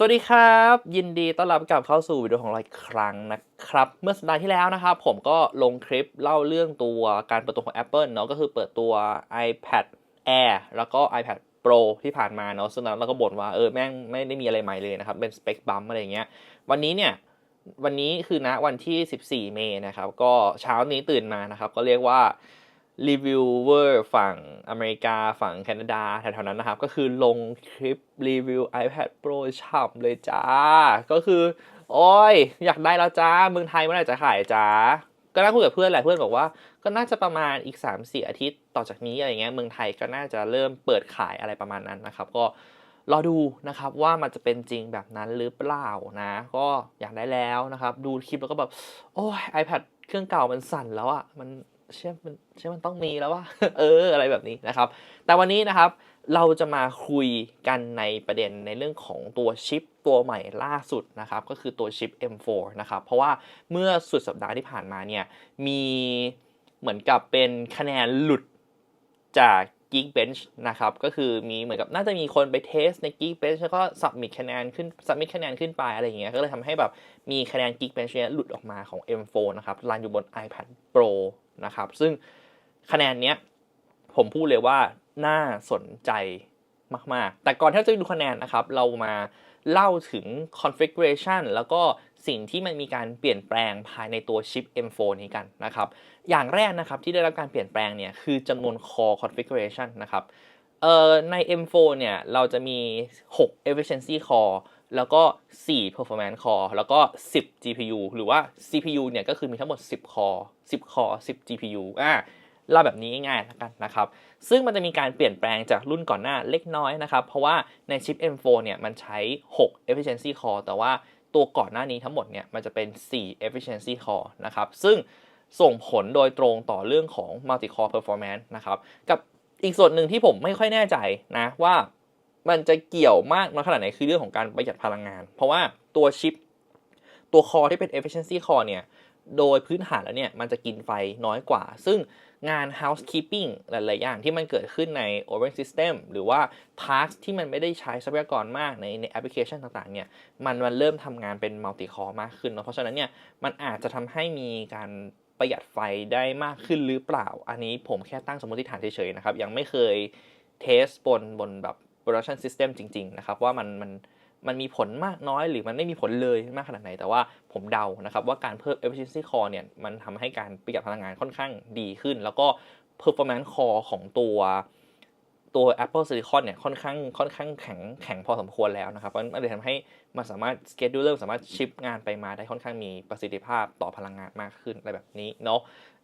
สวัสดีครับ ยินดีต้อนรับกลับเข้าสู่วิดีโอของเราอีกครั้งนะครับ เมื่อสัปดาห์ที่แล้วนะครับ ผมก็ลงคลิปเล่าเรื่องตัวการเปิดตัวของ Apple เนาะก็คือเปิดตัว iPad Air แล้วก็ iPad Pro ที่ผ่านมาเนาะซึ่งนั้นเราก็บ่นว่าเออแม่งไม่ได้มีอะไรใหม่เลยนะครับ เป็นสเปคบัมอะไรเงี้ยวันนี้เนี่ยวันนี้คือณวันที่ 14 เมษนะครับก็เช้านี้ตื่นมานะครับ ก็เรียกว่า รีวิวเวอร์ฝั่งอเมริกาฝั่งแคนาดาแถวๆนั้นนะครับ ก็คือลงคลิปรีวิว iPad Pro ฉ่ำเลยจ้า ก็คือ โอ้ย อยากได้แล้วจ้า เมืองไทยเมื่อไหร่จะขายจ้า ก็นั่งคุยกับเพื่อนแหละเพื่อนบอกว่า ก็น่าจะประมาณอีก 3-4 อาทิตย์ต่อจากนี้อะไรเงี้ยเมืองไทยก็น่าจะเริ่มเปิดขายอะไรประมาณนั้นนะครับ ก็รอดูนะครับว่ามันจะเป็นจริงแบบนั้นหรือเปล่านะ ก็อยากได้แล้วนะครับ ดูคลิปแล้วก็แบบ โอ้ย iPad เครื่องเก่ามันสั่นแล้วอะ่ะมัน เชื่อมันเชื่อมันต้องมีแล้วว่าเอออะไรแบบนี้นะครับ แต่วันนี้นะครับเราจะมาคุยกันในประเด็นในเรื่องของตัวชิปตัวใหม่ล่าสุดนะครับ ก็คือตัวชิป M4 นะครับ เพราะว่าเมื่อสุดสัปดาห์ที่ผ่านมาเนี่ย มีเหมือนกับเป็นคะแนนหลุดจาก Geekbench นะครับ ก็คือมีเหมือนกับน่าจะมีคนไปเทสใน Geekbench แล้วก็สับมิคะแนนขึ้นสับมิคะแนนขึ้นไปอะไรอย่างเงี้ยก็เลยทำให้แบบมีคะแนน Geekbench เนี้ยหลุดออกมาของ M4 นะครับรันอยู่บน iPad Pro นะครับ ซึ่งคะแนนเนี้ยผมพูดเลยว่าน่าสนใจมาก ๆ แต่ก่อนที่เราจะดูคะแนนนะครับ เรามาเล่าถึง configuration แล้วก็สิ่งที่มันมีการเปลี่ยนแปลงภายในตัวชิป M4 นี้กันนะครับ อย่างแรกนะครับที่ได้รับการเปลี่ยนแปลงเนี่ยคือจำนวน core configuration นะครับเอ่อใน M4 เนี่ยเราจะมี 6 efficiency core แล้วก็4 performance core แล้วก็ 10 GPU หรือว่า CPU เนี่ยก็คือมีทั้งหมด 10 core 10 core 10 GPU อ่าเล่าแบบนี้ง่ายๆแล้วกันนะครับ ซึ่งมันจะมีการเปลี่ยนแปลงจากรุ่นก่อนหน้าเล็กน้อยนะครับ เพราะว่าในชิป M4 เนี่ยมันใช้ 6 efficiency core แต่ว่าตัวก่อนหน้านี้ทั้งหมดเนี่ยมันจะเป็น 4 efficiency core นะครับ ซึ่งส่งผลโดยตรงต่อเรื่องของ multi core performance นะครับ กับอีกส่วนหนึ่งที่ผมไม่ค่อยแน่ใจนะว่า มันจะเกี่ยวมากน้อยขนาดไหนคือเรื่องของการประหยัดพลังงาน เพราะว่าตัวชิป ตัวคอที่เป็น efficiency core เนี่ย โดยพื้นฐานแล้วเนี่ย มันจะกินไฟน้อยกว่า ซึ่งงาน housekeeping หลาย ๆ อย่างที่มันเกิดขึ้นใน operating system หรือว่า task ที่มันไม่ได้ใช้ทรัพยากรมากในในแอปพลิเคชันต่าง ๆ เนี่ย มันมันเริ่มทำงานเป็น multi core มากขึ้นเนอะเพราะฉะนั้นเนี่ย มันอาจจะทำให้มีการประหยัดไฟได้มากขึ้นหรือเปล่า อันนี้ผมแค่ตั้งสมมติฐานเฉย ๆ นะครับ ยังไม่เคยเทสบนบนแบบ production system จริง ๆ นะครับ ว่ามันมันมันมีผลมากน้อยหรือมันไม่มีผลเลยมากขนาดไหน แต่ว่าผมเดานะครับ ว่าการเพิ่ม efficiency core เนี่ยมันทำให้การประหยัดพลังงานค่อนข้างดีขึ้น แล้วก็ performance core ของตัวตัว Apple Silicon เนี่ยค่อนข้างค่อนข้างแข็งแข็งพอสมควรแล้วนะครับมันเลยทำให้มันสามารถ scheduler สามารถชิปงานไปมาได้ค่อนข้างมีประสิทธิภาพต่อพลังงานมากขึ้นอะไรแบบนี้เนาะ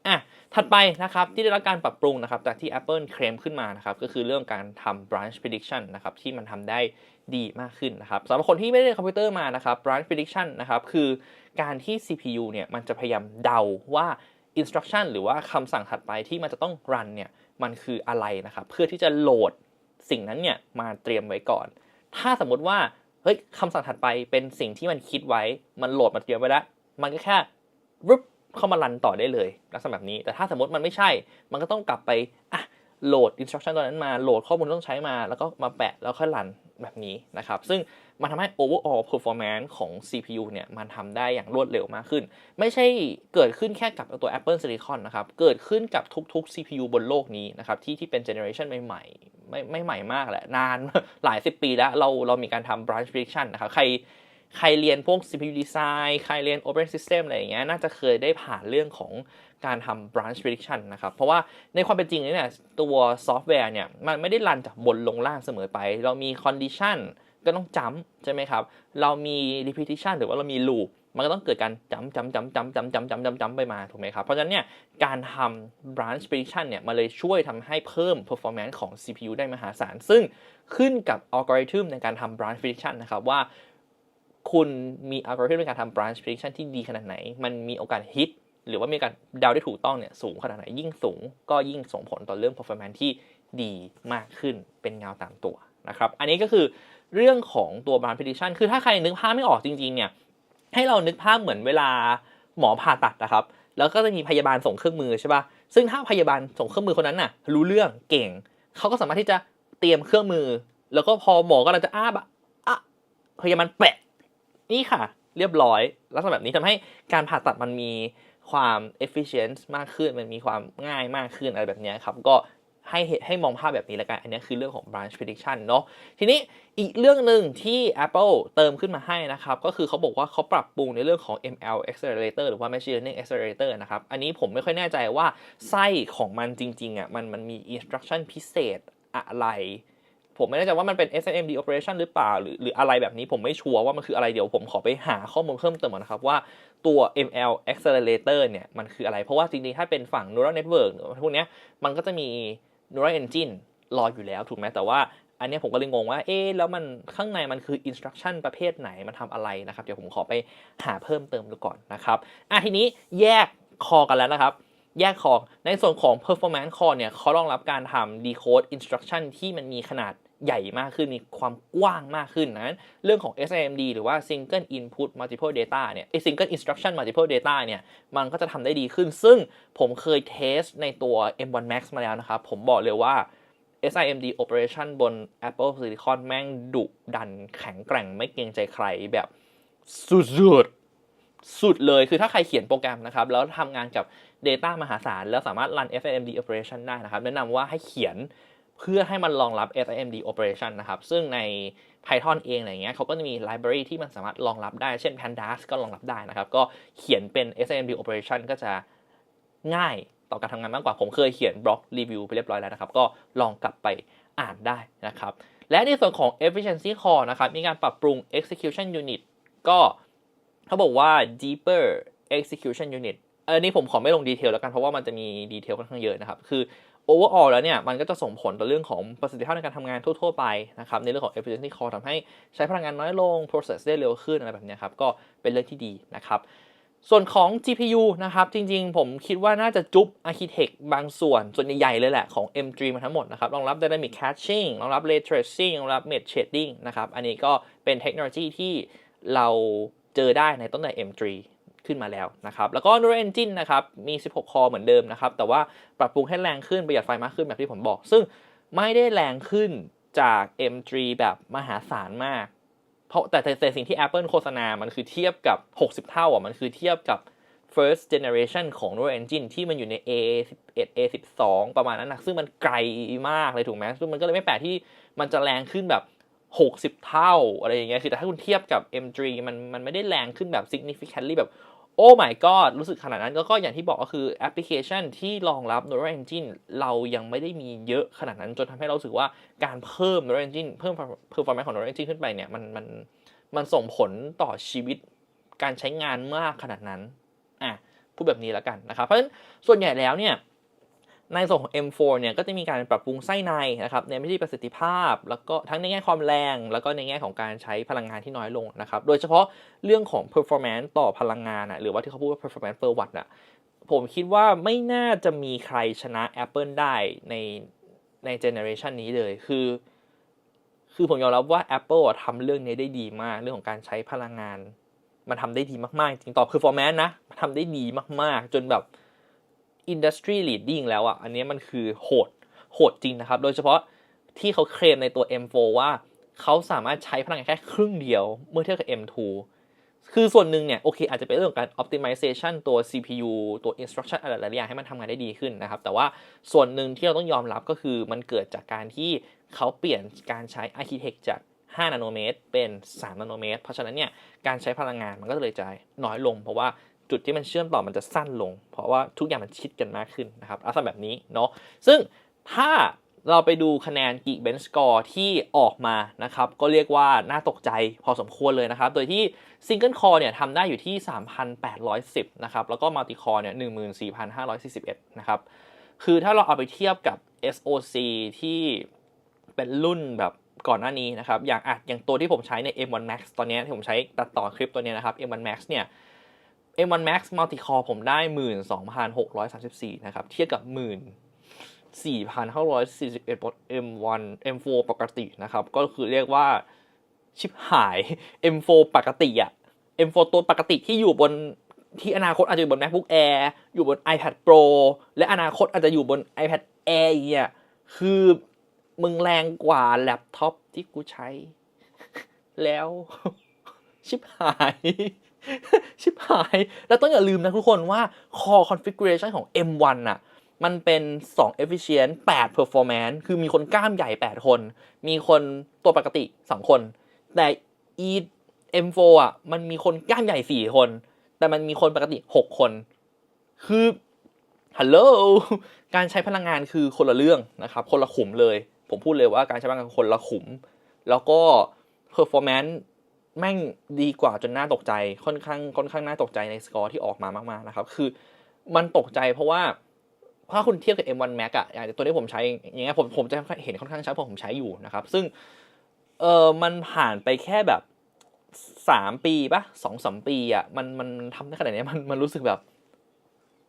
อะถัดไปนะครับที่ได้รับการปรับปรุงนะครับจากที่ Apple เคลมขึ้นมานะครับก็คือเรื่องการทำ branch prediction นะครับที่มันทำได้ดีมากขึ้นนะครับสำหรับคนที่ไม่ได้คอมพิวเตอร์มานะครับ branch prediction นะครับคือการที่ CPU เนี่ยมันจะพยายามเดาว่า instruction หรือว่าคำสั่งถัดไปที่มันจะต้อง run เนี่ยมันคืออะไรนะครับเพื่อที่จะโหลดสิ่งนั้นเนี่ยมาเตรียมไว้ก่อน ถ้าสมมติว่าเฮ้ยคำสั่งถัดไปเป็นสิ่งที่มันคิดไว้ มันโหลดมาเตรียมไว้แล้ว มันก็แค่รุบ เข้ามารันต่อได้เลยลักษณะแบบนี้ แต่ถ้าสมมติมันไม่ใช่ มันก็ต้องกลับไปอะโหลด instruction ตัวนั้นมาโหลดข้อมูลที่ต้องใช้มาแล้วก็มาแปะแล้วค่อยรันแบบนี้นะครับ ซึ่งมันทำให้ overall performance ของ CPU เนี่ย มันทำได้อย่างรวดเร็วมากขึ้น ไม่ใช่เกิดขึ้นแค่กับตัว Apple Silicon นะครับ เกิดขึ้นกับทุกๆ CPU บนโลกนี้นะครับ ที่ที่เป็น generation ใหม่ๆ ไม่ไม่ใหม่มากแหละ นานหลายสิบปีแล้ว เราเรามีการทำ branch prediction นะครับ ใคร ใครเรียนพวก CPU design ใครเรียน Open system อะไรอย่างเงี้ยน่าจะเคยได้ผ่านเรื่องของการทำ branch prediction นะครับ เพราะว่าในความเป็นจริงเนี่ยตัวซอฟต์แวร์เนี่ย มันไม่ได้รันจากบนลงล่างเสมอไป เรามี condition ก็ต้องจำใช่ไหมครับ เรามี repetition หรือว่าเรามี loop มันก็ต้องเกิดการจำจำจำจำจำจำจำจำจำไปมาถูกไหมครับ เพราะฉะนั้นเนี่ยการทำ branch prediction เนี่ยมันเลยช่วยทำให้เพิ่ม performance ของ CPU ได้มหาศาล ซึ่งขึ้นกับอัลกอริทึมในการทำ branch prediction นะครับว่า คุณมีอัลกอริทึมในการทำ branch prediction ที่ดีขนาดไหน มันมีโอกาสฮิตหรือว่ามีการเดาได้ถูกต้องเนี่ยสูงขนาดไหน ยิ่งสูงก็ยิ่งส่งผลต่อเรื่อง performance ที่ดีมากขึ้นเป็นเงาตามตัวนะครับ อันนี้ก็คือเรื่องของตัว branch prediction คือถ้าใครนึกภาพไม่ออกจริงๆเนี่ยให้เรานึกภาพเหมือนเวลาหมอผ่าตัดนะครับ แล้วก็จะมีพยาบาลส่งเครื่องมือใช่ปะ่ะ ซึ่งถ้าพยาบาลส่งเครื่องมือคนนั้นน่ะ รู้เรื่องเก่ง เขาก็สามารถที่จะเตรียมเครื่องมือ แล้วก็พอหมอกำลังจะอ้าบะอะพยามันแปะ นี่ค่ะ เรียบร้อย ลักษณะแบบนี้ทำให้การผ่าตัดมันมีความ efficient มากขึ้น มันมีความง่ายมากขึ้นอะไรแบบนี้ครับ ก็ให้ให้มองภาพแบบนี้แล้วกัน อันนี้คือเรื่องของ branch prediction เนาะ ทีนี้อีกเรื่องหนึ่งที่ Apple เติมขึ้นมาให้นะครับ ก็คือเขาบอกว่าเขาปรับปรุงในเรื่องของ ML accelerator หรือว่า machine learning accelerator นะครับ อันนี้ผมไม่ค่อยแน่ใจว่าไส้ของมันจริงๆอะมันมันมี instruction พิเศษอะไร ผมไม่แน่ใจว่ามันเป็น SMD operation หรือเปล่า หรือหรืออะไรแบบนี้ผมไม่ชัวร์ว่ามันคืออะไรเดี๋ยวผมขอไปหาข้อมูลเพิ่มเติมนะครับว่าตัว ML accelerator เนี่ยมันคืออะไร เพราะว่าจริงๆ ถ้าเป็นฝั่ง neural network หรือพวกเนี้ยมันก็จะมี neural engine รออยู่แล้วถูกไหมแต่ว่าอันนี้ผมก็เลยงงว่า เอ๊แล้วมันข้างในมันคือ instruction ประเภทไหน มันทำอะไรนะครับ เดี๋ยวผมขอไปหาเพิ่มเติมดูก่อนนะครับ อะทีนี้แยกคอกันแล้วนะครับ แยกคอในส่วนของ performance core เนี่ยเขารองรับการทำ decode instruction ที่มันมีขนาด ใหญ่มากขึ้น มีความกว้างมากขึ้นนะเรื่องของ SIMD หรือว่า single input multiple data เนี่ย single instruction multiple data เนี่ย มันก็จะทำได้ดีขึ้น ซึ่งผมเคยเทสในตัว M1 Max มาแล้วนะครับ ผมบอกเลยว่า SIMD operation บน Apple Silicon แม่งดุดันแข็งแกร่งไม่เกรงใจใครแบบสุดๆ สุดเลยคือถ้าใครเขียนโปรแกรมนะครับ แล้วทำงานกับ Data มหาศาล แล้วสามารถรัน SIMD operation ได้นะครับ แนะนำว่าให้เขียน เพื่อให้มันรองรับ SIMD operation นะครับ ซึ่งใน Python เองอะไรเงี้ยเขาก็จะมี library ที่มันสามารถรองรับได้ เช่น Pandas ก็รองรับได้นะครับ ก็เขียนเป็น SIMD operation ก็จะง่ายต่อการทำงานมากกว่า ผมเคยเขียนบล็อกรีวิวไปเรียบร้อยแล้วนะครับ ก็ลองกลับไปอ่านได้นะครับ และในส่วนของ efficiency core นะครับ มีการปรับปรุง execution unit ก็เขาบอกว่า deeper execution unit อันนี้ผมขอไม่ลงดีเทลแล้วกันเพราะว่ามันจะมีดีเทลค่อนข้างเยอะนะครับ คือ overall แล้วเนี่ยมันก็จะส่งผลต่อเรื่องของประสิทธิภาพในการทำงานทั่ว ๆ ไปนะครับในเรื่องของ efficiency core ทำให้ใช้พลังงานน้อยลง process ได้เร็วขึ้นอะไรแบบนี้ครับก็เป็นเรื่องที่ดีนะครับส่วนของ GPU นะครับจริงๆ ผมคิดว่าน่าจะจุ๊บ Architect บางส่วน ส่วนใหญ่ๆ เลยแหละของ M3 มาทั้งหมดนะครับรองรับ Dynamic Caching รองรับ Ray Tracing รองรับ Mesh Shading นะครับอันนี้ก็เป็นเทคโนโลยีที่เราเจอได้ในต้นแต่ M3 ขึ้นมาแล้วนะครับ แล้วก็ Neural Engine นะครับ มี 16 คอเหมือนเดิมนะครับ แต่ว่าปรับปรุงให้แรงขึ้น ประหยัดไฟมากขึ้นแบบที่ผมบอก ซึ่งไม่ได้แรงขึ้นจาก M3 แบบมหาศาลมาก เพราะแต่แต่สิ่งที่ Apple โฆษณา มันคือเทียบกับ 60 เท่าอะ มันคือเทียบกับ first generation ของ Neural Engine ที่มันอยู่ใน A11 A12 ประมาณนั้นนะซึ่งมันไกลมากเลยถูกไหมซึ่งมันก็เลยไม่แปลกที่มันจะแรงขึ้นแบบ 60 เท่าอะไรอย่างเงี้ย คือแต่ถ้าคุณเทียบกับ M3 มันมันไม่ได้แรงขึ้นแบบ significantly แบบ โอ้ไม่ก็รู้สึกขนาดนั้นก็อย่างที่บอกก็คือแอปพลิเคชันที่รองรับ Neural Engine เรายังไม่ได้มีเยอะขนาดนั้น จนทำให้เราสึกว่าการเพิ่ม Neural Engine เพิ่ม performance ของ Neural Engine ขึ้นไปเนี่ยมันมันมันส่งผลต่อชีวิตการใช้งานมากขนาดนั้นอะพูดแบบนี้แล้วกันนะครับเพราะฉะนั้นส่วนใหญ่แล้วเนี่ย ในส่วนของ M4 เนี่ยก็จะมีการปรับปรุงไส้ในนะครับในไม่ใช่ประสิทธิภาพ แล้วก็ทั้งในแง่ความแรง แล้วก็ในแง่ของการใช้พลังงานที่น้อยลงนะครับโดยเฉพาะเรื่องของ performance ต่อพลังงานอะหรือว่าที่เขาพูดว่า performance per watt อะผมคิดว่าไม่น่าจะมีใครชนะ Apple ได้ในในเจเนอเรชันนี้เลยคือคือผมยอมรับว่า Apple อะทำเรื่องนี้ได้ดีมาก เรื่องของการใช้พลังงาน มันทำได้ดีมากๆ จริงต่อ performance นะทำได้ดีมากๆ จนแบบ industry leading แล้วอะ อันนี้มันคือโหด โหดจริงนะครับ โดยเฉพาะที่เขาเคลมในตัว M4 ว่าเขาสามารถใช้พลังงานแค่ครึ่งเดียวเมื่อเทียบกับ M2 คือส่วนหนึ่งเนี่ยโอเคอาจจะเป็นเรื่องของการ optimization ตัว CPU ตัว instruction อะไรหลายอย่างให้มันทำงานได้ดีขึ้นนะครับ แต่ว่าส่วนหนึ่งที่เราต้องยอมรับก็คือมันเกิดจากการที่เขาเปลี่ยนการใช้ architect จาก 5 นาโนเมตร เป็น 3 นาโนเมตร เพราะฉะนั้นเนี่ยการใช้พลังงานมันก็เลยจะน้อยลง เพราะว่า จุดที่มันเชื่อมต่อมันจะสั้นลง เพราะว่าทุกอย่างมันชิดกันมากขึ้นนะครับลักษณะแบบนี้เนาะซึ่งถ้าเราไปดูคะแนน Geekbench Score ที่ออกมานะครับ ก็เรียกว่าน่าตกใจพอสมควรเลยนะครับ โดยที่ Single Core เนี่ยทำได้อยู่ที่ 3,810 นะครับ แล้วก็ Multi Core เนี่ย14,541 นะครับ คือถ้าเราเอาไปเทียบกับ SoC ที่เป็นรุ่นแบบก่อนหน้านี้นะครับ อย่างอะอย่างตัวที่ผมใช้ใน M1 Max ตอนนี้ที่ผมใช้ตัดต่อคลิปตัวนี้นะครับ M1 Max เนี่ย M1 Max Multi Core ผมได้ 12,634 นะครับ เทียบกับ 14,541บน M1 M4 ปกตินะครับ ก็คือเรียกว่าชิบหาย M4 ปกติอะ M4 ตัวปกติที่อยู่บนที่อนาคตอาจจะอยู่บน MacBook Air อยู่บน iPad Pro และอนาคตอาจจะอยู่บน iPad Air อีกอะคือมึงแรงกว่าแล็ปท็อปที่กูใช้ แล้ว ชิบหาย ชิบหาย แล้วต้องอย่าลืมนะทุกคนว่า core configuration ของ M1 น่ะ มันเป็น 2 efficient 8 performance คือมีคนกล้ามใหญ่ 8 คน มีคนตัวปกติ 2 คน แต่ e M4 อะ มันมีคนกล้ามใหญ่ 4 คน แต่มันมีคนปกติ 6 คน คือฮัลโหลการใช้พลังงานคือคนละเรื่องนะครับ คนละขุมเลย ผมพูดเลยว่าการใช้พลังงานคนละขุม แล้วก็ performance แม่งดีกว่าจนน่าตกใจค่อนข้างค่อนข้างน่าตกใจในสกอร์ที่ออกมามากๆนะครับ คือมันตกใจเพราะว่าถ้าคุณเทียบกับ M1 Max อะอย่างตัวที่ผมใช้อย่างเงี้ยผมผมจะเห็นค่อนข้างชัดเพราะผมใช้อยู่นะครับ ซึ่งเออมันผ่านไปแค่แบบสามปีปะสองสามปีอะมันมันทำได้ขนาดนี้มันมันรู้สึกแบบ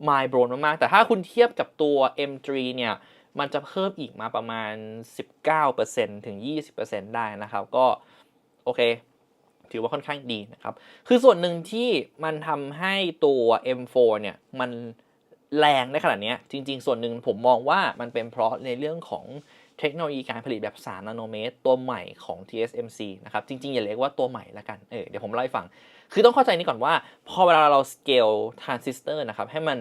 mind blown มากๆ แต่ถ้าคุณเทียบกับตัว M3 เนี่ย มันจะเพิ่มอีกมาประมาณ 19%ถึง 20%ได้นะครับ ก็โอเค ถือว่าค่อนข้างดีนะครับ คือส่วนหนึ่งที่มันทำให้ตัว M4 เนี่ยมันแรงได้ขนาดนี้จริง ๆ ส่วนหนึ่งผมมองว่ามันเป็นเพราะในเรื่องของเทคโนโลยีการผลิตแบบ3นาโนเมตร ตัวใหม่ของ TSMC นะครับ จริง ๆ อย่าเรียกว่าตัวใหม่ละกัน เออเดี๋ยวผมเล่าให้ฟัง คือต้องเข้าใจนี้ก่อนว่า พอเวลาเราสเกลทรานซิสเตอร์นะครับ ให้มัน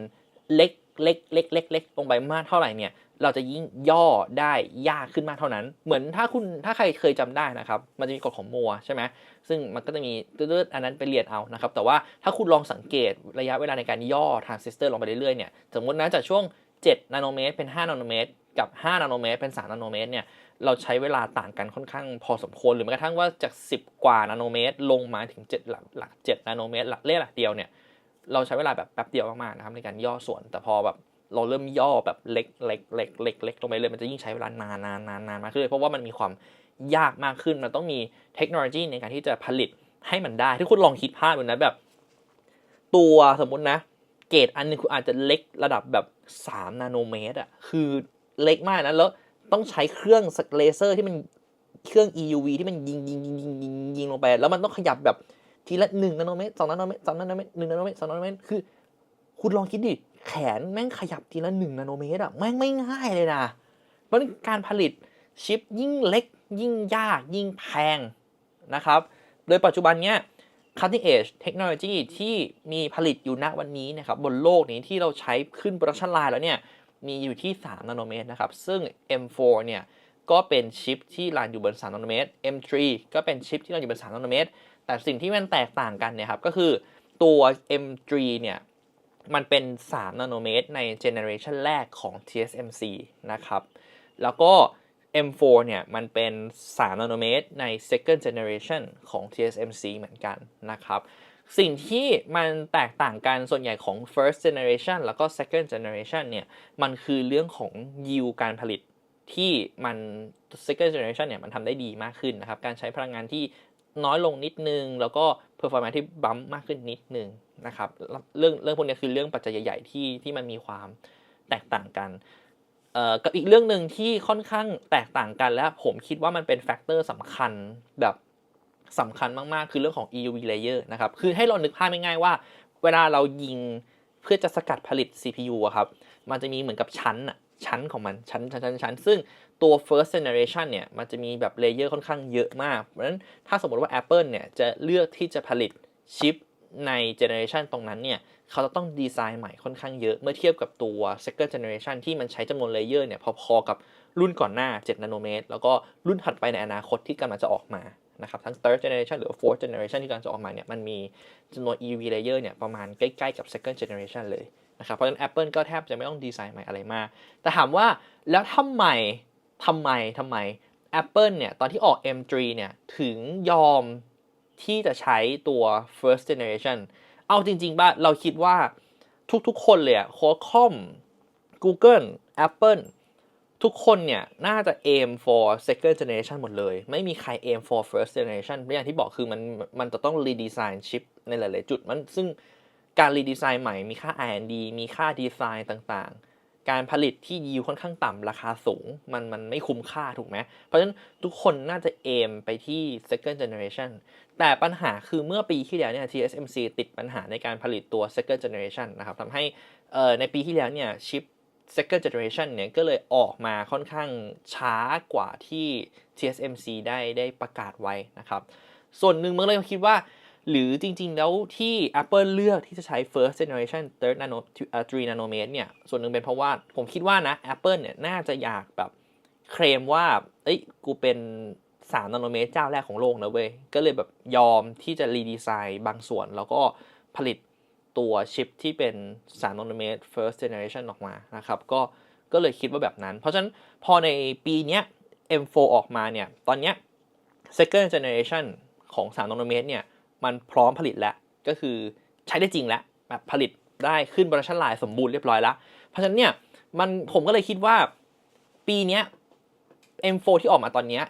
เล็กเล็กเล็กเล็กเล็กลงไปมากเท่าไหร่เนี่ย เราจะยิ่งย่อได้ยากขึ้นมากเท่านั้น เหมือนถ้าคุณถ้าใครเคยจำได้นะครับ มันจะมีกฎของโมใช่ไหมซึ่งมันก็จะมีตืดๆอันนั้นไปเรียนเอานะครับ แต่ว่าถ้าคุณลองสังเกตระยะเวลาในการย่อทรานซิสเตอร์ลงไปเรื่อยๆเนี่ย สมมตินะจากช่วง 7 นาโนเมตร เป็น 5 นาโนเมตร กับ 5 นาโนเมตร เป็น 3 นาโนเมตรเนี่ย เราใช้เวลาต่างกันค่อนข้างพอสมควร หรือแม้กระทั่งว่าจาก 10 กว่านาโนเมตร ลงมาถึง 7 หลักหลัก7นาโนเมตร หลักเลขหลักเดียวเนี่ย เราใช้เวลาแบบแป๊บเดียวมากๆนะครับในการย่อส่วน แต่พอแบบ เราเริ่มย่อแบบเล็กเล็กเล็กเล็กเล็กลงไปเลยมันจะยิ่งใช้เวลานานนานนานนานมากขึ้นเพราะว่ามันมีความยากมากขึ้นมันต้องมีเทคโนโลยีในการที่จะผลิตให้มันได้ที่คุณลองคิดภาพดูนะแบบ ตัวสมมตินะ เกรดอันนึงคุณอาจจะเล็กระดับแบบ 3 นาโนเมตรอะคือเล็กมากนะแล้วต้องใช้เครื่องสเลเซอร์ที่มันเครื่อง EUV ที่มันยิงยิงยิงยิงยิงยิงลงไป แล้วมันต้องขยับแบบทีละ1นาโนเมตร2นาโนเมตร2นาโนเมตร1นาโนเมตร2นาโนเมตรคือ คุณลองคิดดิ แขนแม่งขยับทีละ1นาโนเมตรอะแม่งไม่ง่ายเลยนะเพราะการผลิตชิปยิ่งเล็ก ยิ่งยาก ยิ่งแพงนะครับ โดยปัจจุบันเนี้ย cutting edge เทคโนโลยีที่มีผลิตอยู่ณวันนี้นะครับบนโลกนี้ที่เราใช้ขึ้น production line แล้วเนี่ย มีอยู่ที่ 3 นาโนเมตรนะครับ ซึ่ง M4 เนี่ย ก็เป็นชิปที่รันอยู่บน 3 นาโนเมตร M3 ก็เป็นชิปที่รันอยู่บน 3 นาโนเมตร แต่สิ่งที่มันแตกต่างกันเนี่ยครับก็คือตัว M3 เนี่ย มันเป็น 3 นาโนเมตรในเจเนอเรชันแรกของ TSMC นะครับ แล้วก็ M4 เนี่ย มันเป็น 3 นาโนเมตรใน second generation ของ TSMC เหมือนกันนะครับ สิ่งที่มันแตกต่างกันส่วนใหญ่ของ first generation แล้วก็ second generation เนี่ย มันคือเรื่องของ yield การผลิตที่มัน second generation เนี่ย มันทำได้ดีมากขึ้นนะครับ การใช้พลังงานที่น้อยลงนิดนึง แล้วก็ performance ที่บัมมากขึ้นนิดนึง นะครับเรื่องเรื่องพวกนี้คือเรื่องปัจจัยใหญ่ๆที่ที่มันมีความแตกต่างกันกับอีกเรื่องหนึ่งที่ค่อนข้างแตกต่างกันและผมคิดว่ามันเป็นแฟกเตอร์สำคัญแบบสำคัญมากๆ คือเรื่องของ EUV layer นะครับ คือให้เรานึกภาพง่ายๆว่า เวลาเรายิงเพื่อจะสกัดผลิต CPU อะครับ มันจะมีเหมือนกับชั้นอะชั้นของมัน ชั้นชั้นชั้นชั้นซึ่งตัว first generation เนี่ย มันจะมีแบบเลเยอร์ค่อนข้างเยอะมาก เพราะฉะนั้นถ้าสมมติว่า Apple เนี่ย จะเลือกที่จะผลิตชิป ใน generation ตรงนั้นเนี่ยเขาจะต้องดีไซน์ใหม่ค่อนข้างเยอะ เมื่อเทียบกับตัว second generation ที่มันใช้จำนวนเลเยอร์เนี่ยพอๆกับรุ่นก่อนหน้า 7 นาโนเมตร แล้วก็รุ่นถัดไปในอนาคตที่กำลังจะออกมานะครับทั้ง third generation หรือ fourth generation ที่กำลังจะออกมาเนี่ยมันมีจำนวน EV layer เนี่ยประมาณใกล้ๆกับ second generation เลยนะครับเพราะฉะนั้น Apple ก็แทบจะไม่ต้องดีไซน์ใหม่อะไรมาก แต่ถามว่าแล้วทำไมทำไมทำไม Apple เนี่ยตอนที่ออก M3 เนี่ยถึงยอม ที่จะใช้ตัว first generation เอาจริงๆบ้าเราคิดว่าทุกๆคนเลยอะ Qualcomm Google Apple ทุกคนเนี่ย น่าจะ aim for second generation หมดเลย ไม่มีใคร aim for first generation อย่างที่บอกคือมันมันจะต้อง redesign ชิปในหลาย ๆ จุดมันซึ่งการ redesign ใหม่มีค่า R&D มีค่าดีไซน์ต่างๆ การผลิตที่ยิวค่อนข้างต่ำราคาสูง มันมันไม่คุ้มค่าถูกไหมเพราะฉะนั้นทุกคนน่าจะ aim ไปที่ second generation แต่ปัญหาคือเมื่อปีที่แล้วเนี่ย TSMC ติดปัญหาในการผลิตตัว second generation นะครับทำให้ในปีที่แล้วเนี่ยชิป second generation เนี่ยก็เลยออกมาค่อนข้างช้ากว่าที่ TSMC ได้ได้ประกาศไว้นะครับ ส่วนหนึ่งเมันเลยคิดว่า หรือจริงๆ แล้วที่ Apple เลือกที่จะใช้ first generation third nano เอ่อ3 nanometer เนี่ย ส่วนหนึ่งเป็นเพราะว่า ผมคิดว่านะ Apple เนี่ย น่าจะอยากแบบเคลมว่า เอ้ย กูเป็น3นาโนเมตรเจ้าแรกของโลกนะเว้ย ก็เลยแบบยอมที่จะรีดีไซน์บางส่วน แล้วก็ผลิตตัวชิปที่เป็น3นาโนเมตร first generation ออกมานะครับ ก็ ก็เลยคิดว่าแบบนั้น เพราะฉะนั้นพอในปีเนี้ย M4 ออกมาเนี่ย ตอนเนี้ย second generation ของ3นาโนเมตรเนี่ย มันพร้อมผลิตแล้ว ก็คือใช้ได้จริงแล้วแบบผลิตได้ขึ้น production line สมบูรณ์เรียบร้อยแล้ว เพราะฉะนั้นเนี่ยมันผมก็เลยคิดว่าปีนี้ M4 ที่ออกมาตอนนี้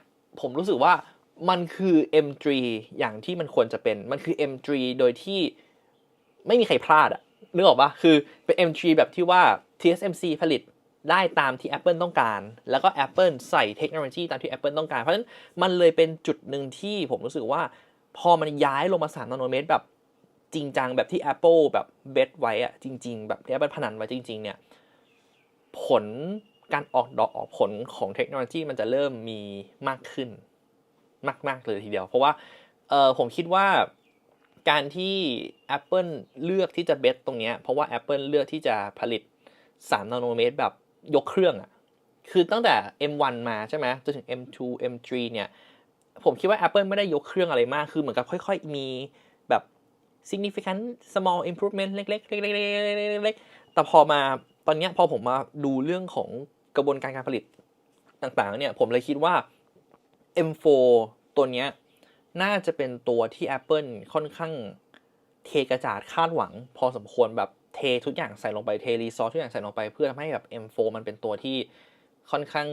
ผมรู้สึกว่ามันคือ M3 อย่างที่มันควรจะเป็น มันคือ M3 โดยที่ไม่มีใครพลาดอะนึกออกปะคือเป็น M3 แบบที่ว่า TSMC ผลิตได้ตามที่ Apple ต้องการ แล้วก็ Apple ใส่เทคโนโลยีตามที่ Apple ต้องการ เพราะฉะนั้นมันเลยเป็นจุดหนึ่งที่ผมรู้สึกว่า พอมันย้ายลงมา3นาโนเมตรแบบจริงจังแบบที่ Apple แบบเบสไว้อะจริง ๆ แบบที่ Apple พนันไว้จริง ๆ เนี่ย ผลการออกดอกออกผลของเทคโนโลยีมันจะเริ่มมีมากขึ้น มาก ๆ เลยทีเดียว เพราะว่าเออผมคิดว่าการที่ Apple เลือกที่จะเบสตรงเนี้ยเพราะว่า Apple เลือกที่จะผลิต3นาโนเมตรแบบยกเครื่องอะคือตั้งแต่ M1 มาใช่ไหมจนถึง M2 M3 เนี่ย ผมคิดว่า Apple ไม่ได้ยกเครื่องอะไรมาก คือเหมือนกับค่อย ๆ มีแบบ significant small improvement เล็กๆเล็กๆแต่พอมาตอนนี้พอผมมาดูเรื่องของกระบวนการการผลิตต่างๆเนี่ยผมเลยคิดว่า M4 ตัวเนี้ยน่าจะเป็นตัวที่ Apple ค่อนข้างเทกระจาดคาดหวัง พอสมควรแบบเททุกอย่างใส่ลงไปเทรีซอสทุกอย่างใส่ลงไปเพื่อทำให้แบบ M4 มันเป็นตัวที่ค่อนข้าง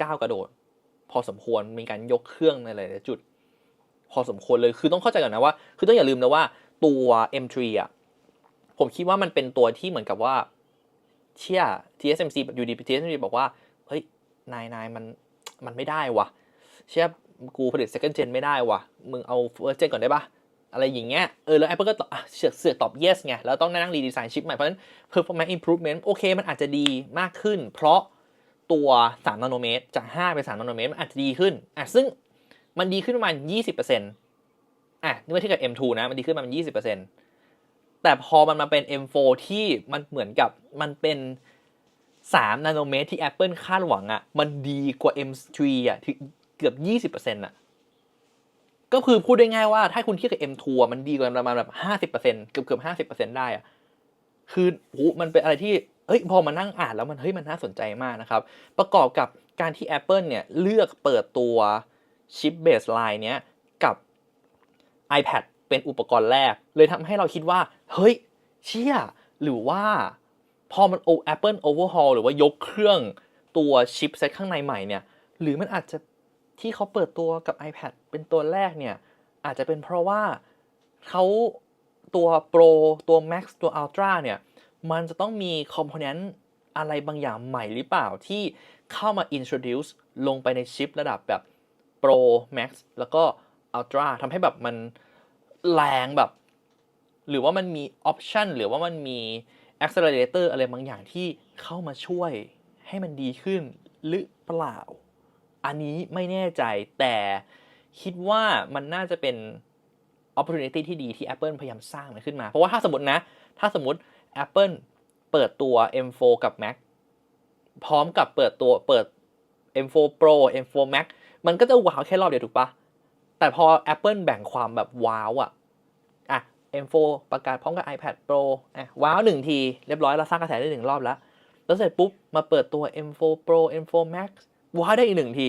ก้าวกระโดด พอสมควรมีการยกเครื่องในหลายๆจุด พอสมควรเลยคือต้องเข้าใจก่อนนะว่า คือต้องอย่าลืมนะว่าตัว M3 อะผมคิดว่ามันเป็นตัวที่เหมือนกับว่าเชี่ย TSMC อยู่ดี TSMC บอกว่าเฮ้ยนายนายมันมันไม่ได้วะเชี่ยกูผลิต second gen ไม่ได้วะมึงเอา first gen ก่อนได้ปะอะไรอย่างเงี้ยเออแล้ว Apple ก็ตอบเสือกเสือกตอบ yes ไงแล้วต้องนั่งรีดีไซน์ชิปใหม่เพราะฉะนั้น performance improvement โอเค มันอาจจะดีมากขึ้น เพราะ ตัว3นาโนเมตร จาก5เป็น3นาโนเมตรมันอาจจะดีขึ้นอะซึ่งมันดีขึ้นประมาณ 20%อะนี่เมื่อเทียบกับ M2 นะ มันดีขึ้นประมาณ 20%แต่พอมันมาเป็น M4 ที่มันเหมือนกับมันเป็น3นาโนเมตรที่ Apple คาดหวังอะ่ะ มันดีกว่า M3 อะเกือบ 20%อะ ก็คือพูดได้ง่ายว่าถ้าคุณเทียบกับ M2 อะมันดีกว่าประมาณแบบ 50%เกือบเกือบ50%ได้อะ คือโหมันเป็นอะไรที่ เฮ้ยพอมานั่งอ่านแล้วมันเฮ้ยมันน่าสนใจมากนะครับ ประกอบกับการที่ Apple เนี่ยเลือกเปิดตัวชิปเบสไลน์เนี้ยกับ iPad เป็นอุปกรณ์แรก เลยทำให้เราคิดว่า เฮ้ย เชี่ย หรือว่า พอมันโอ Apple Overhaul หรือว่ายกเครื่องตัวชิปเซตข้างในใหม่เนี่ย หรือมันอาจจะที่เขาเปิดตัวกับ iPad เป็นตัวแรกเนี่ย อาจจะเป็นเพราะว่าเขาตัว Pro ตัว Max ตัว Ultra เนี่ย มันจะต้องมีคอมโพเนนต์อะไรบางอย่างใหม่หรือเปล่าที่เข้ามา introduce ลงไปในชิประดับแบบ Pro Max แล้วก็ Ultra ทำให้แบบมันแรงแบบ หรือว่ามันมี option หรือว่ามันมี accelerator อะไรบางอย่างที่เข้ามาช่วยให้มันดีขึ้นหรือเปล่า อันนี้ไม่แน่ใจแต่คิดว่ามันน่าจะเป็น opportunity ที่ดีที่ Apple พยายามสร้างมันขึ้นมา เพราะว่าถ้าสมมตินะ ถ้าสมมติ Apple เปิดตัว M4 กับ Mac พร้อมกับเปิดตัวเปิด M4 Pro M4 Max มันก็จะว้าวแค่รอบเดียวถูกปะแต่พอ Apple แบ่งความแบบว้าวอะอะ M4 ประกาศพร้อมกับ iPad Pro อะว้าวหนึ่งที เรียบร้อยแล้วสร้างกระแสได้หนึ่งรอบแล้ว แล้วเสร็จปุ๊บ มาเปิดตัว M4 Pro M4 Max ว้าวได้อีกหนึ่งที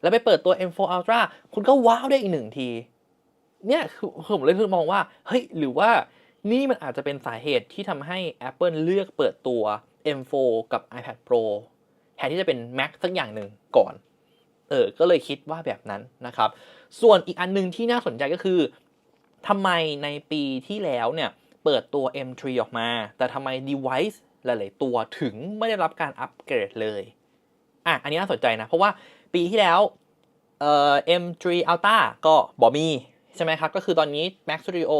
แล้วไปเปิดตัว M4 Ultra คุณก็ว้าวได้อีกหนึ่งที เนี่ยคือผมเลยคือมองว่า เฮ้ย หรือว่า นี่มันอาจจะเป็นสาเหตุที่ทำให้ Apple เลือกเปิดตัว M4 กับ iPad Pro แทนที่จะเป็น Mac สักอย่างหนึ่งก่อน เออ ก็เลยคิดว่าแบบนั้นนะครับ ส่วนอีกอันหนึงที่น่าสนใจก็คือทำไมในปีที่แล้วเนี่ย เปิดตัว M3 ออกมา แต่ทำไม device หลาย ๆ ตัวถึงไม่ได้รับการอัปเกรดเลย อะ อันนี้น่าสนใจนะ เพราะว่าปีที่แล้ว เอ่อ M3 Ultra ก็บอมี ใช่ไหมครับ ก็คือตอนนี้ Mac Studio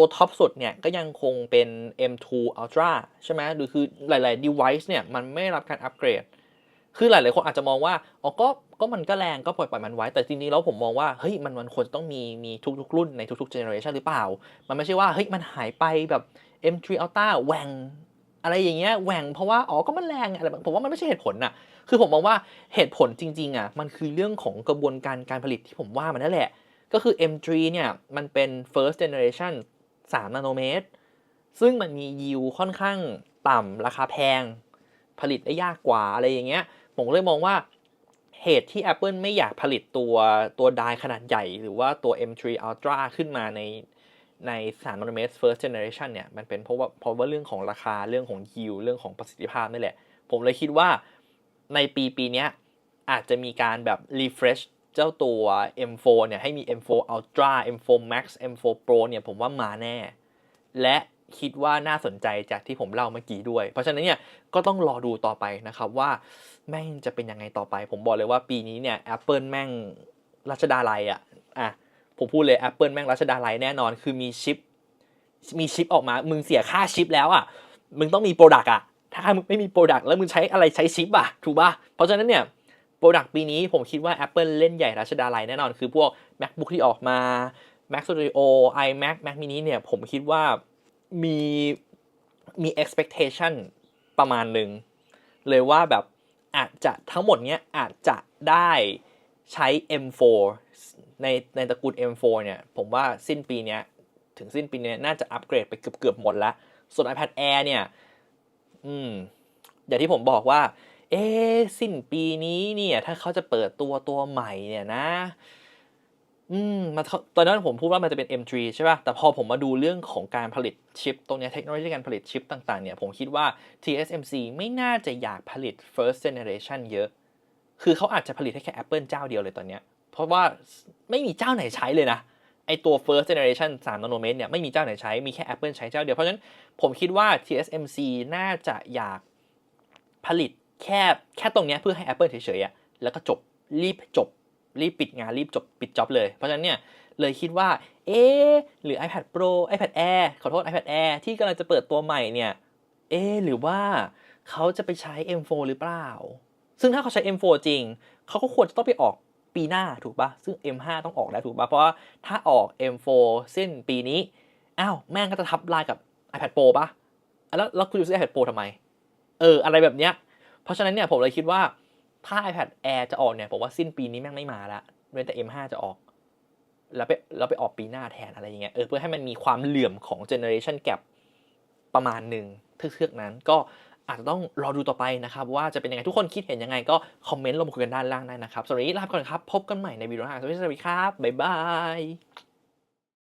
ตัวท็อปสุดเนี่ยก็ยังคงเป็น M2 Ultra ใช่ไหมหรือคือหลาย ๆ device เนี่ยมันไม่รับการอัปเกรด คือหลาย ๆ คนอาจจะมองว่าอ๋อก็ก็มันก็แรงก็ปล่อยปล่อยมันไว้ แต่จริงๆแล้วผมมองว่าเฮ้ยมันมันควรจะต้องมีมีทุก ๆ รุ่นในทุกๆเจเนอเรชันหรือเปล่า มันไม่ใช่ว่าเฮ้ยมันหายไปแบบ M3 Ultra แหว่งอะไรอย่างเงี้ยแหว่งเพราะว่าอ๋อก็มันแรงอะไรแบบผมว่ามันไม่ใช่เหตุผลน่ะคือผมมองว่าเหตุผลจริง ๆ อะ มันคือเรื่องของกระบวนการการผลิตที่ผมว่ามันนั่นแหละ ก็คือ M3 เนี่ยมันเป็น first generation 3 นาโนเมตร ซึ่งมันมียิวค่อนข้างต่ำราคาแพง ผลิตได้ยากกว่าอะไรอย่างเงี้ย ผมเลยมองว่าเหตุที่ Apple ไม่อยากผลิตตัวตัวไดขนาดใหญ่ หรือว่าตัว M3 Ultra ขึ้นมาในใน3นาโนเมตร first generation เนี่ย มันเป็นเพราะว่าเพราะว่าเรื่องของราคาเรื่องของยิวเรื่องของประสิทธิภาพนี่แหละ ผมเลยคิดว่าในปีปีนี้อาจจะมีการแบบ refresh เจ้าตัว M4 เนี่ยให้มี M4 Ultra M4 Max M4 Pro เนี่ยผมว่ามาแน่ และคิดว่าน่าสนใจจากที่ผมเล่าเมื่อกี้ด้วย เพราะฉะนั้นเนี่ยก็ต้องรอดูต่อไปนะครับว่าแม่งจะเป็นยังไงต่อไป ผมบอกเลยว่าปีนี้เนี่ย Apple แม่งรัชดาลัยอะอะผมพูดเลย Apple แม่งรัชดาลัยแน่นอน คือมีชิป มีชิปออกมา มึงเสียค่าชิปแล้วอะมึงต้องมีโปรดักต์อะถ้ามึงไม่มีโปรดักต์แล้วมึงใช้อะไรใช้ชิปอะถูกป่ะเพราะฉะนั้นเนี่ย โปรดักต์ปีนี้ผมคิดว่า Apple เล่นใหญ่รัชดาลัยแน่นอน คือพวก MacBook ที่ออกมา Mac Studio iMac Mac mini เนี่ยผมคิดว่ามีมี expectation ประมาณหนึ่ง เลยว่าแบบอาจจะทั้งหมดเนี้ยอาจจะได้ใช้ M4 ในในตระกูล M4 เนี่ยผมว่าสิ้นปีเนี้ยถึงสิ้นปีเนี้ยน่าจะอัปเกรดไปเกือบเกือบหมดล้วส่วน iPad Air เนี่ย อืม อย่างที่ผมบอกว่า เอ๊สิ้นปีนี้เนี่ย ถ้าเขาจะเปิดตัวตัวใหม่เนี่ยนะ อืมมาตอนนั้นผมพูดว่ามันจะเป็น M3 ใช่ป่ะ แต่พอผมมาดูเรื่องของการผลิตชิป ตรงนี้เทคโนโลยีการผลิตชิปต่างๆเนี่ย ผมคิดว่า TSMC ไม่น่าจะอยากผลิต first generation เยอะ คือเขาอาจจะผลิตให้แค่ Apple เจ้าเดียวเลยตอนเนี้ย เพราะว่าไม่มีเจ้าไหนใช้เลยนะไอตัว first generation 3นาโนเมตรเนี่ยไม่มีเจ้าไหนใช้ มีแค่ Apple ใช้เจ้าเดียว เพราะฉะนั้นผมคิดว่า TSMC น่าจะอยากผลิต แค่แค่ตรงเนี้ยเพื่อให้ Apple เฉยๆอะแล้วก็จบรีบจบรีบปิดงานรีบจบปิดจ็อบเลย เพราะฉะนั้นเนี่ยเลยคิดว่า เอ๊หรือ iPad Pro iPad Air ขอโทษ iPad Air ที่กำลังจะเปิดตัวใหม่เนี่ย เอ๊หรือว่าเขาจะไปใช้ M4 หรือเปล่า ซึ่งถ้าเขาใช้ M4 จริง เขาก็ควรจะต้องไปออกปีหน้าถูกปะซึ่ง M5 ต้องออกแล้วถูกปะเพราะว่าถ้าออก M4 สิ้นปีนี้ อ้าว แม่งก็จะทับลายกับ iPad Pro ปะ่ะแล้วแล้วคุณจะซื้อ iPad Pro ทำไม เออ อะไรแบบเนี้ย เพราะฉะนั้นเนี่ยผมเลยคิดว่าถ้า iPad Air จะออกเนี่ยผมว่าสิ้นปีนี้แม่งไม่มาละเว้นแต่ M5 จะออก แล้วไปแล้วไปออกปีหน้าแทนอะไรอย่างเงี้ยเออเพื่อให้มันมีความเหลื่อมของ generation gap ประมาณหนึ่งเทือกๆนั้นก็อาจจะต้องรอดูต่อไปนะครับ ว่าจะเป็นยังไงทุกคนคิดเห็นยังไงก็คอมเมนต์ลงมาคุยกันด้านล่างได้นะครับสำหรับวันนี้ลาไปก่อนครับ พบกันใหม่ในวิดีโอหน้าสวัสดีครับ บ๊ายบาย